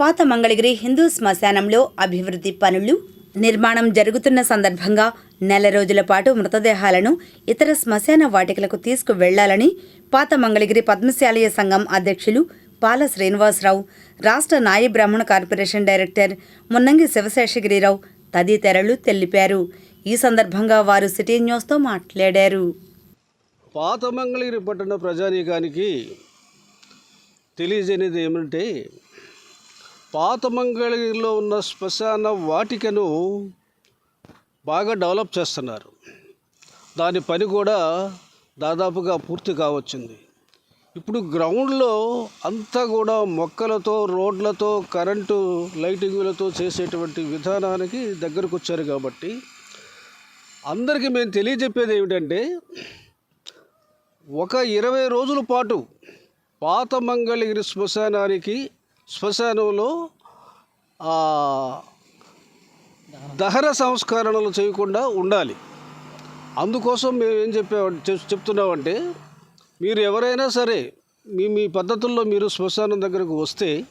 పాత మంగళగిరి హిందూ శ్మశానంలో అభివృద్ధి పనులు నిర్మాణం జరుగుతున్న సందర్భంగా నెల రోజుల పాటు మృతదేహాలను ఇతర శ్మశాన వాటికలకు తీసుకువెళ్ళాలని పాత మంగళగిరి పద్మశాలయ సంఘం అధ్యక్షులు పాల శ్రీనివాసరావు రాష్ట్ర నాయ బ్రాహ్మణ కార్పొరేషన్ డైరెక్టర్ మున్నంగి శివశేషగిరిరావు తదితరులు తెలిపారు. ఈ సందర్భంగా వారు సిటీ న్యూస్తో మాట్లాడారు. పాత మంగళగిరి పట్టణ ప్రజానీకానికి తెలియజేయనిది ఏమంటే పాత మంగళగిరిలో ఉన్న శ్మశాన వాటికను బాగా డెవలప్ చేస్తున్నారు. దాని పని కూడా దాదాపుగా పూర్తి కావచ్చింది. ఇప్పుడు గ్రౌండ్లో అంతా కూడా మొక్కలతో రోడ్లతో కరెంటు లైటింగులతో చేసేటువంటి విధానానికి దగ్గరకు వచ్చారు కాబట్టి అందరికీ మేము తెలియజెప్పేది ఏమిటంటే ఒక ఇరవై రోజుల పాటు పాత మంగళగిరి శ్మశానానికి శ్మశానంలో దహన సంస్కరణలు చేయకుండా ఉండాలి. అందుకోసం మేము ఏం చెప్పా చెప్- చెప్తున్నామంటే మీరు ఎవరైనా సరే మీ మీ పద్ధతుల్లో మీరు శ్మశానం దగ్గరకు వస్తే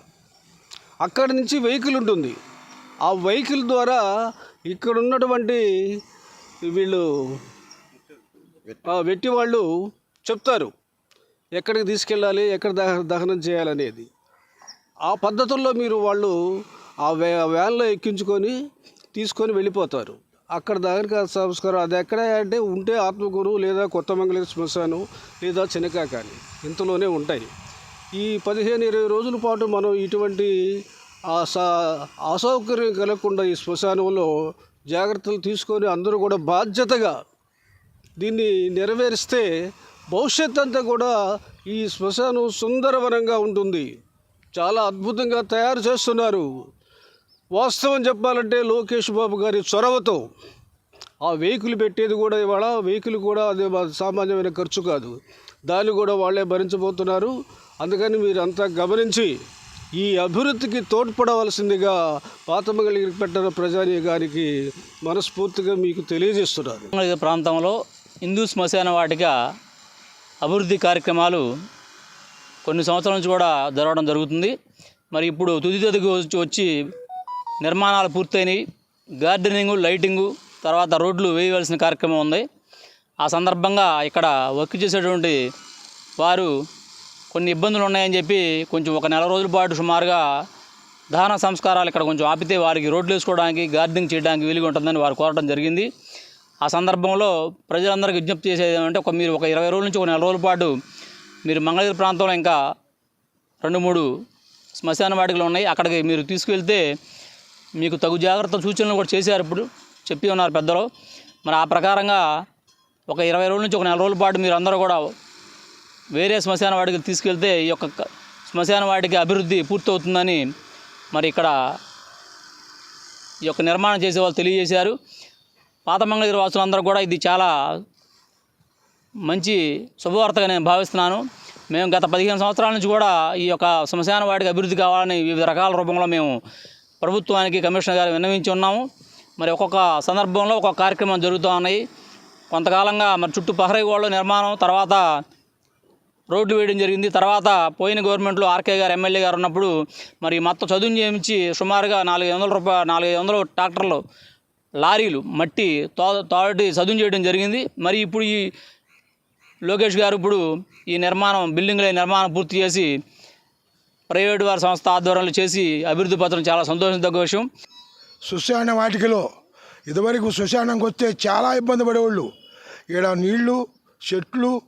అక్కడి నుంచి వెహికల్ ఉంటుంది. ఆ వెహికల్ ద్వారా ఇక్కడ ఉన్నటువంటి వీళ్ళు వెట్టి వాళ్ళు చెప్తారు ఎక్కడికి తీసుకెళ్ళాలి ఎక్కడ దహ దహనం చేయాలనేది. ఆ పద్ధతుల్లో మీరు వాళ్ళు ఆ వే వ్యాన్లో ఎక్కించుకొని తీసుకొని వెళ్ళిపోతారు. అక్కడ దహన సంస్కారం అది ఎక్కడ అంటే ఉంటే ఆత్మగురు లేదా కొత్త మంగళ శ్మశానం లేదా చినకా కానీ ఇంతలోనే ఉంటాయి. ఈ పదిహేను ఇరవై రోజుల పాటు మనం ఇటువంటి ఆ అసౌకర్యం కలగకుండా ఈ శ్మశానంలో జాగ్రత్తలు తీసుకొని అందరూ కూడా బాధ్యతగా దీన్ని నెరవేరిస్తే భవిష్యత్ అంతా కూడా ఈ శ్మశానం సుందరవనంగా ఉంటుంది. చాలా అద్భుతంగా తయారు చేస్తున్నారు. వాస్తవం చెప్పాలంటే లోకేష్ బాబు గారి చొరవతో ఆ వెహికల్ పెట్టేది కూడా ఇవాళ వెహికల్ కూడా అది సామాన్యమైన ఖర్చు కాదు. దాన్ని కూడా వాళ్ళే భరించబోతున్నారు. అందుకని మీరంతా గమనించి ఈ అభివృద్ధికి తోడ్పడవలసిందిగా పాతమగలిగి పెట్టిన ప్రజానీకానికి మనస్ఫూర్తిగా మీకు తెలియజేస్తున్నారు. ప్రాంతంలో హిందూ శ్మశాన వాటిక అభివృద్ధి కార్యక్రమాలు కొన్ని సంవత్సరాల నుంచి కూడా జరగడం జరుగుతుంది. మరి ఇప్పుడు తుది తదికి వచ్చి వచ్చి నిర్మాణాలు పూర్తయినాయి. గార్డెనింగు లైటింగు తర్వాత రోడ్లు వేయవలసిన కార్యక్రమం ఉంది. ఆ సందర్భంగా ఇక్కడ వర్క్ చేసేటువంటి వారు కొన్ని ఇబ్బందులు ఉన్నాయని చెప్పి కొంచెం ఒక నెల రోజుల పాటు సుమారుగా దహన సంస్కారాలు ఇక్కడ కొంచెం ఆపితే వారికి రోడ్లు వేసుకోవడానికి గార్డెనింగ్ చేయడానికి వీలుగా ఉంటుందని వారు కోరడం జరిగింది. ఆ సందర్భంలో ప్రజలందరికీ విజ్ఞప్తి చేసేది ఏమంటే ఒక మీరు ఒక ఇరవై రోజుల నుంచి ఒక నెల రోజుల పాటు మీరు మంగళగిరి ప్రాంతంలో ఇంకా రెండు మూడు శ్మశాన వాటికలు ఉన్నాయి. అక్కడికి మీరు తీసుకువెళ్తే మీకు తగు జాగ్రత్త సూచనలు కూడా చేశారు ఇప్పుడు. చెప్పి ఉన్నారు పెద్దలు. మరి ఆ ప్రకారంగా ఒక ఇరవై రోజుల నుంచి ఒక నెల రోజుల పాటు మీరు అందరూ కూడా వేరే శ్మశాన వాటికి తీసుకెళ్తే ఈ యొక్క శ్మశాన వాటికి అభివృద్ధి పూర్తవుతుందని మరి ఇక్కడ ఈ యొక్క నిర్మాణం చేసే వాళ్ళు తెలియజేశారు. పాత మంగళగిరి వాసులందరూ కూడా ఇది చాలా మంచి శుభవార్తగా నేను భావిస్తున్నాను. మేము గత పదిహేను సంవత్సరాల నుంచి కూడా ఈ యొక్క శ్మశాన వాటికి అభివృద్ధి కావాలని వివిధ రకాల రూపంలో మేము ప్రభుత్వానికి కమిషనర్ గారు విన్నవించి ఉన్నాము. మరి ఒక్కొక్క సందర్భంలో ఒక్కొక్క కార్యక్రమం జరుగుతూ ఉన్నాయి. కొంతకాలంగా మరి చుట్టూ పహరీ గోడల నిర్మాణం తర్వాత రోడ్డు వేయడం జరిగింది. తర్వాత పోయిన గవర్నమెంట్లో ఆర్కే గారు ఎమ్మెల్యే గారు ఉన్నప్పుడు మరి మొత్తం చదువు చేయించి సుమారుగా నాలుగు వందల రూపాయలు నాలుగు వందలు ట్రాక్టర్లు లారీలు మట్టి తో తోటి చదువు చేయడం జరిగింది. మరి ఇప్పుడు ఈ లోకేష్ గారు ఇప్పుడు ఈ నిర్మాణం బిల్డింగ్ల నిర్మాణం పూర్తి చేసి ప్రైవేటు వారి సంస్థ ఆధ్వర్యంలో చేసి అభివృద్ధి పత్రం చాలా సంతోషించదగ్గ విషయం. సుశాన వాటికలో ఇదివరకు సుశానంకి వస్తే చాలా ఇబ్బంది పడేవాళ్ళు. ఇక్కడ నీళ్ళు చెట్లు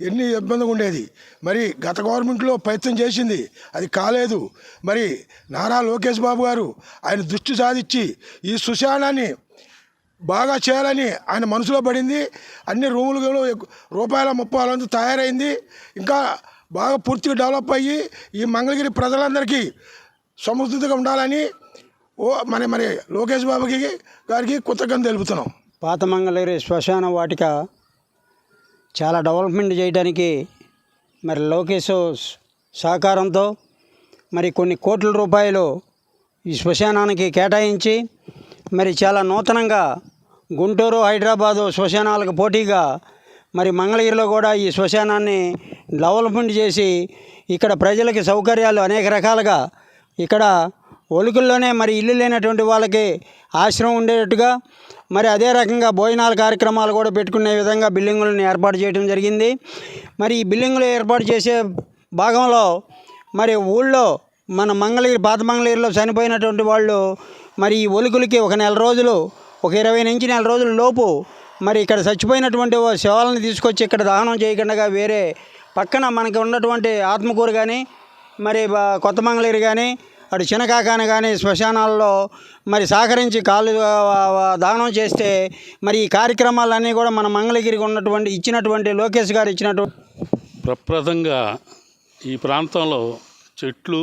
ఎన్ని ఇబ్బందిగా ఉండేది. మరి గత గవర్నమెంట్లో ప్రయత్నం చేసింది. అది కాలేదు. మరి నారా లోకేష్ బాబు గారు ఆయన దృష్టి సాధించి ఈ సుశానాన్ని బాగా చేయాలని ఆయన మనసులో పడింది. అన్ని రూములు రూపాయల ముప్పై వంతు తయారైంది. ఇంకా బాగా పూర్తిగా డెవలప్ అయ్యి ఈ మంగళగిరి ప్రజలందరికీ సమృద్ధిగా ఉండాలని ఓ మరి మరి లోకేష్ బాబుకి గారికి కృతజ్ఞత తెలుపుతున్నాం. పాత మంగళగిరి శ్మశాన వాటిక చాలా డెవలప్మెంట్ చేయడానికి మరి లోకేష్ సహకారంతో మరి కొన్ని కోట్ల రూపాయలు ఈ శ్మశానానికి కేటాయించి మరి చాలా నూతనంగా గుంటూరు హైదరాబాదు శ్మశానాలకు పోటీగా మరి మంగళగిరిలో కూడా ఈ శ్మశానాన్ని డెవలప్మెంట్ చేసి ఇక్కడ ప్రజలకి సౌకర్యాలు అనేక రకాలుగా ఇక్కడ ఒలుకుల్లోనే మరి ఇల్లు లేనటువంటి వాళ్ళకి ఆశ్రమం ఉండేటట్టుగా మరి అదే రకంగా భోజనాల కార్యక్రమాలు కూడా పెట్టుకునే విధంగా బిల్డింగులను ఏర్పాటు చేయడం జరిగింది. మరి ఈ బిల్డింగులు ఏర్పాటు చేసే భాగంలో మరి ఊళ్ళో మన మంగళగిరి పాత మంగళగిరిలో చనిపోయినటువంటి వాళ్ళు మరి ఈ ఒలుకులకి ఒక నెల రోజులు ఒక ఇరవై నుంచి నెల రోజుల లోపు మరి ఇక్కడ చచ్చిపోయినటువంటి ఓ శవాలను తీసుకొచ్చి ఇక్కడ దహనం చేయకుండా వేరే పక్కన మనకి ఉన్నటువంటి ఆత్మకూరు కానీ మరి కొత్త మంగళగిరి కానీ అటు చినకాకాని కానీ శ్మశానాల్లో మరి సహకరించి కాళ్ళు ఆ, దానం చేస్తే మరి ఈ కార్యక్రమాలన్నీ కూడా మన మంగళగిరికి ఉన్నటువంటి ఇచ్చినటువంటి లోకేష్ గారు ఇచ్చినటువంటి ప్రప్రదంగా ఈ ప్రాంతంలో చెట్లు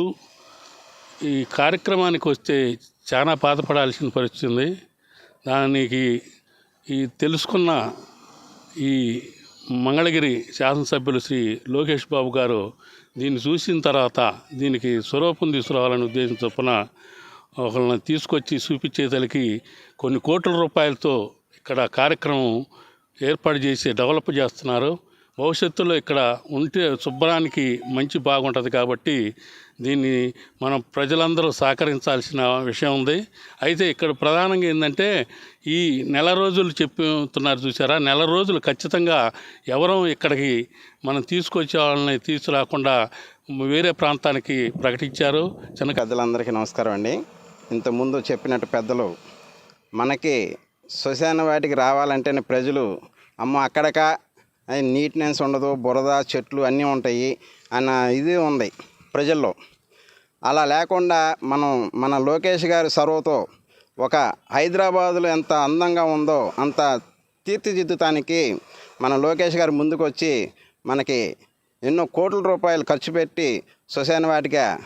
ఈ కార్యక్రమానికి వస్తే చాలా బాధపడాల్సిన పరిస్థితి ఉంది. దానికి ఈ తెలుసుకున్న ఈ మంగళగిరి శాసనసభ్యులు శ్రీ లోకేష్ బాబు గారు దీన్ని చూసిన తర్వాత దీనికి స్వరూపం తీసుకురావాలని ఉద్దేశం చొప్పున ఒకళ్ళని తీసుకొచ్చి చూపించేదలికి కొన్ని కోట్ల రూపాయలతో ఇక్కడ కార్యక్రమం ఏర్పాటు చేసి డెవలప్ చేస్తున్నారు. భవిష్యత్తులో ఇక్కడ ఉంటే శుభ్రానికి మంచి బాగుంటుంది కాబట్టి దీన్ని మనం ప్రజలందరూ సహకరించాల్సిన విషయం ఉంది. అయితే ఇక్కడ ప్రధానంగా ఏంటంటే ఈ నెల రోజులు చెప్తున్నారు చూసారా? నెల రోజులు ఖచ్చితంగా ఎవరూ ఇక్కడికి మనం తీసుకొచ్చే వాళ్ళని తీసుకురాకుండా వేరే ప్రాంతానికి ప్రకటించారు. చిన్న పెద్దలందరికీ నమస్కారం అండి. ఇంతకుముందు చెప్పినట్టు పెద్దలు మనకి శ్మశాన వాటికి రావాలంటేనే ప్రజలు అమ్మ అక్కడక నీట్నెస్ ఉండదు బురద చెట్లు అన్నీ ఉంటాయి అన్న ఇది ఉంది ప్రజల్లో. అలా లేకుండా మనం మన లోకేష్ గారి సర్వతో ఒక హైదరాబాదులో ఎంత అందంగా ఉందో అంత తీర్చిదిద్దుతానికి మన లోకేష్ గారు ముందుకు వచ్చి మనకి ఎన్నో కోట్ల రూపాయలు ఖర్చు పెట్టి శ్మశాన వాటిగా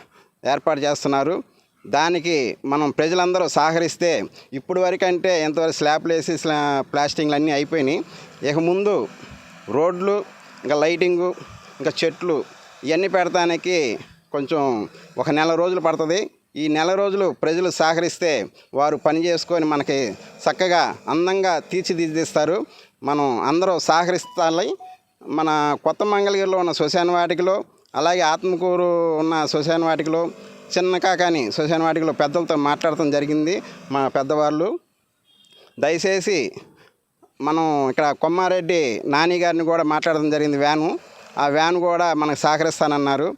ఏర్పాటు చేస్తున్నారు. దానికి మనం ప్రజలందరూ సహకరిస్తే ఇప్పుడు వరకంటే ఎంతవరకు స్లాబ్లు వేసి స్లా ప్లాస్టింగ్లు అన్నీ అయిపోయినాయి. ఇక ముందు రోడ్లు ఇంకా లైటింగు ఇంకా చెట్లు ఇవన్నీ పెడతానికి కొంచెం ఒక నెల రోజులు పడుతుంది. ఈ నెల రోజులు ప్రజలు సహకరిస్తే వారు పని చేసుకొని మనకి చక్కగా అందంగా తీర్చిదిద్దిస్తారు. మనం అందరూ సహకరిస్తాలి. మన కొత్త మంగళగిరిలో ఉన్న శ్మశాన వాటికలో అలాగే ఆత్మకూరు ఉన్న శ్మశాన వాటికలో చిన్నకా కానీ శ్మశాన వాటికలో పెద్దలతో మాట్లాడటం జరిగింది మా పెద్దవాళ్ళు. దయచేసి మనం ఇక్కడ కొమ్మారెడ్డి నాని గారిని కూడా మాట్లాడడం జరిగింది వ్యాను. ఆ వ్యాన్ కూడా మనకు సహకరిస్తానన్నారు.